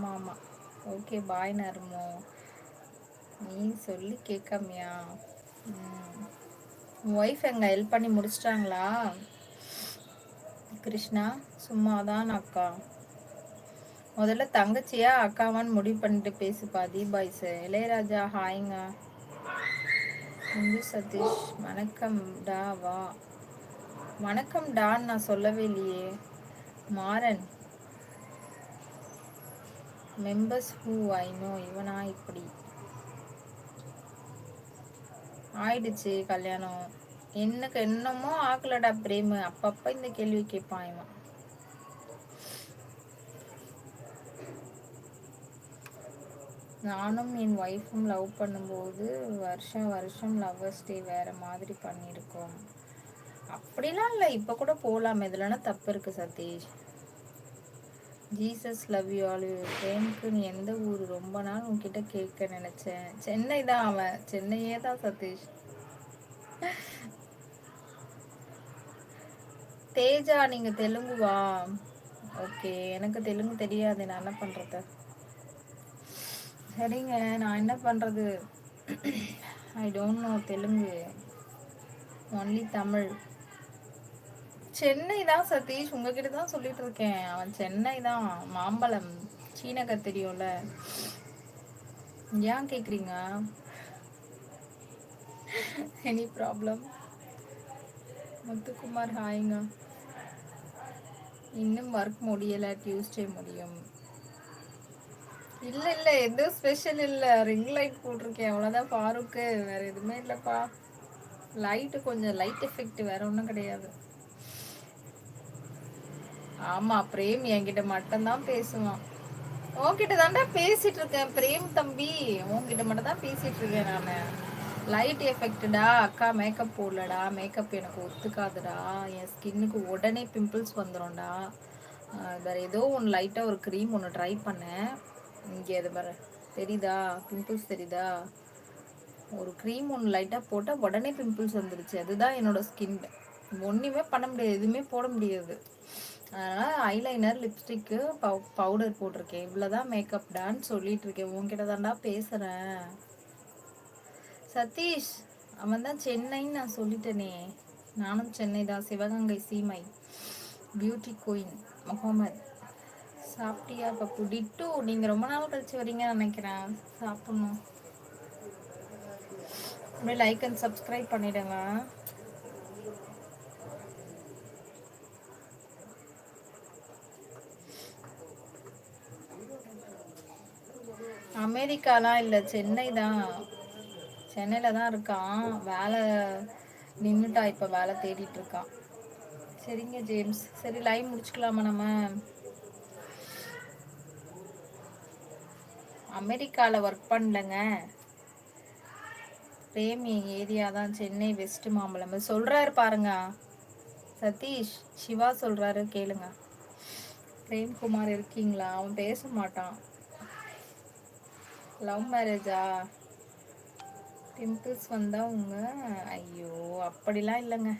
ஆமாம் ஆமாம் okay bye நர்மோ நீ சொல்லி கேட்காமயா ம். ஒய்ஃப் எங்க ஹெல்ப் பண்ணி முடிச்சிட்டாங்களா? கிருஷ்ணா சும்மாதான் அக்கா. முதல்ல தங்கச்சியா அக்காவான்னு முடிவு பண்ணிட்டு பேசுப்பா தீபாய்ஸ் இளையராஜா ஹாய்ங்க இந்து சதீஷ் வணக்கம் டா வா. வணக்கம் டான்னு நான் சொல்லவே இல்லையே. Maran members who I know இவனா இப்படி? ஆயிடுச்சு கல்யாணம். எனக்கு என்னமோ ஆக்கலடா பிரேமு. அப்பப்ப இந்த கேள்வி கேட்பான் இவன். நானும் என் ஒய்ஃபும் லவ் பண்ணும்போது வருஷம் வருஷம் லவ்வர்ஸ் டே வேற மாதிரி பண்ணியிருக்கோம். அப்படிலாம் இல்லை இப்போ கூட போகலாம் இதுலன்னா தப்பு இருக்கு Sathish. Jesus love you all பிரேமுக்கு நீ எந்த ஊர்? ரொம்ப நாள் உன்கிட்ட கேட்க நினைச்சேன். சென்னை தான் அவன். சென்னையே தான் சதீஷ். தேஜா நீங்க தெலுங்குவா ஓகே எனக்கு தெலுங்கு தெரியாது. நான் என்ன பண்றது? சரிங்க நான் என்ன பண்றது? I don't know Telugu. Only Tamil. Chennai தான் சதீஷ் உங்ககிட்ட தான் சொல்லிட்டு இருக்கேன் அவன் சென்னை தான் மாம்பழம் சீனக தெரியும்ல. ஏன் கேக்குறீங்க? எனி ப்ராப்ளம் முத்துக்குமார் ஹாய்ங்க. இன்னும் ஒர்க் முடியல டியூஸ்டே முடியும். இல்ல இல்ல எதுவும் ஸ்பெஷல் இல்ல. ரிங் லைட் போட்டிருக்கேன். அவ்வளவுதான் பாருக்கு வேற எதுவுமே இல்லப்பா. லைட்டு கொஞ்சம் லைட் எஃபெக்ட் வேற ஒன்றும் கிடையாது. ஆமா பிரேம் என்கிட்ட மட்டும்தான் பேசுவான். உன்கிட்ட தாண்டா பேசிட்டு இருக்கேன் பிரேம் தம்பி. உன்கிட்ட மட்டும் தான் பேசிட்டு இருக்கேன் நானு லைட் எஃபெக்டடா அக்கா மேக்கப் போடலடா மேக்கப் எனக்கு ஒத்துக்காதுடா. என் ஸ்கின்னுக்கு உடனே பிம்பிள்ஸ் வந்துடும்டா ஆஹ் வேற ஏதோ ஒன்று லைட்டாக ஒரு க்ரீம் ஒன்று ட்ரை பண்ணேன். இங்கே அது வேற தெரியுதா? பிம்பிள்ஸ் தெரியுதா? ஒரு க்ரீம் ஒன்று லைட்டாக போட்டால் உடனே பிம்பிள்ஸ் வந்துடுச்சு அதுதான் என்னோட ஸ்கின் ஒன்றுமே பண்ண முடியாது எதுவுமே போட முடியாது. அதனால் ஐலைனர் லிப்ஸ்டிக்கு பவு பவுடர் போட்டிருக்கேன். இவ்வளோதான் மேக்கப் டான்னு சொல்லிட்டு இருக்கேன். உன்கிட்ட தான்டா பேசுகிறேன் சதீஷ் அவன் தான் சென்னைன்னு நான் சொல்லிட்டேனே. நானும் சென்னை தான். சிவகங்கை சீமை. Beauty queen Muhammad. சாப்பிட்டியா பப்பு? டிட்டு நீங்கள் ரொம்ப நாள் கழிச்சு வரீங்கன்னு நினைக்கிறேன். சாப்பிடணும். அப்படியே லைக் அண்ட் சப்ஸ்கிரைப் பண்ணிவிடுங்க அமெரிக்காலாம் இல்லை சென்னை தான். சென்னையில் தான் இருக்கான். வேலை நின்றுட்டா இப்போ வேலை தேடிட்டு இருக்கான். சரிங்க ஜேம்ஸ். சரி லைவ் முடிச்சுக்கலாமா நம்ம? அமெரிக்காவில் ஒர்க் பண்ணலங்க. பிரேம் எங்கள் ஏரியா தான் சென்னை வெஸ்ட் மாம்பழம். சொல்கிறாரு பாருங்க. சதீஷ் சிவா சொல்கிறாரு கேளுங்க. பிரேம்குமார் இருக்கீங்களா? அவன் பேச மாட்டான். லவ் மேரேஜா பிம்பிள்ஸ் வந்தா உங்க? ஐயோ அப்படிலாம் இல்லைங்க.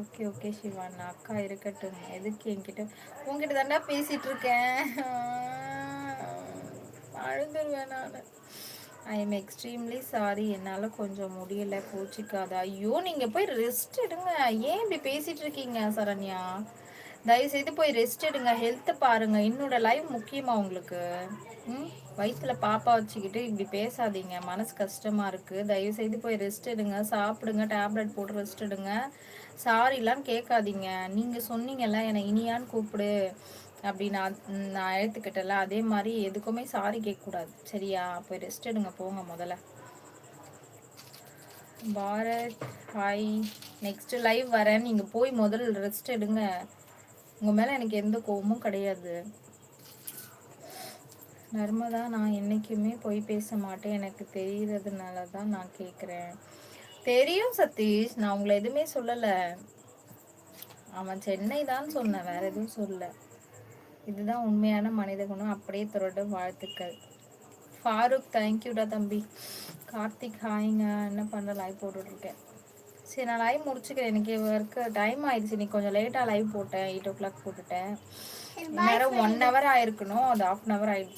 ஓகே ஓகே சிவான் அக்கா இருக்கட்டும். எதுக்கு என்கிட்ட? உங்ககிட்ட தாண்டா பேசிட்டு இருக்கேன். அழுந்துருவேன் நான். ஐ எம் எக்ஸ்ட்ரீம்லி சாரி என்னால் கொஞ்சம் முடியலை. கோச்சிக்காத. ஐயோ நீங்கள் போய் ரெஸ்ட் எடுங்க. ஏன் இப்படி பேசிகிட்டு இருக்கீங்க சரண்யா? தயவு செய்து போய் ரெஸ்ட் எடுங்க. ஹெல்த்து பாருங்க. என்னோட லைஃப் முக்கியமா உங்களுக்கு? ம்? வயிற்றுல பாப்பா வச்சுக்கிட்டு இப்படி பேசாதீங்க. மனசு கஷ்டமா இருக்கு. தயவு செய்து போய் ரெஸ்ட் எடுங்க. சாப்பிடுங்க. டேப்லெட் போட்டு ரெஸ்ட் எடுங்க. சாரிலாம் கேட்காதீங்க. நீங்க சொன்னீங்கல்ல என்னை இனியான்னு கூப்பிடு அப்படி நான் நான் எடுத்துக்கிட்டல அதே மாதிரி எதுக்குமே சாரி கேட்கக்கூடாது. சரியா? போய் ரெஸ்ட் எடுங்க. போங்க முதல்ல. பாரத் ஹாய் நெக்ஸ்ட் லைவ் வரேன். நீங்க போய் முதல்ல ரெஸ்ட் எடுங்க. உங்க மேல எனக்கு எந்த கோபமும் கிடையாது. நர்மதா நான் என்னைக்குமே பொய் பேச மாட்டேன். எனக்கு தெரியறதுனால தான் நான் கேட்குறேன் தெரியும் சதீஷ் நான் உங்களை எதுவுமே சொல்லலை. அவன் சென்னை தான் சொன்னேன் வேற எதுவும் சொல்லலை இதுதான் உண்மையான மனித குணம். அப்படியே தொடர வாழ்த்துக்கள். ஃபாரூக் தேங்க்யூடா தம்பி. கார்த்திக் ஹாய்ங்க என்ன பண்ணுற லைவ் போட்டுட்ருக்கேன் சரி நான் லைவ் முடிச்சுக்கிறேன். எனக்கு ஒர்க்கு டைம் ஆயிடுச்சு. இன்னைக்கு கொஞ்சம் லேட்டாக லைவ் போட்டேன். எயிட் ஓ கிளாக் போட்டுட்டேன் நேரம் ஒன் ஹவர் ஆயிருக்கணும். அது ஆஃப் அன் ஹவர் ஆயிடுச்சு.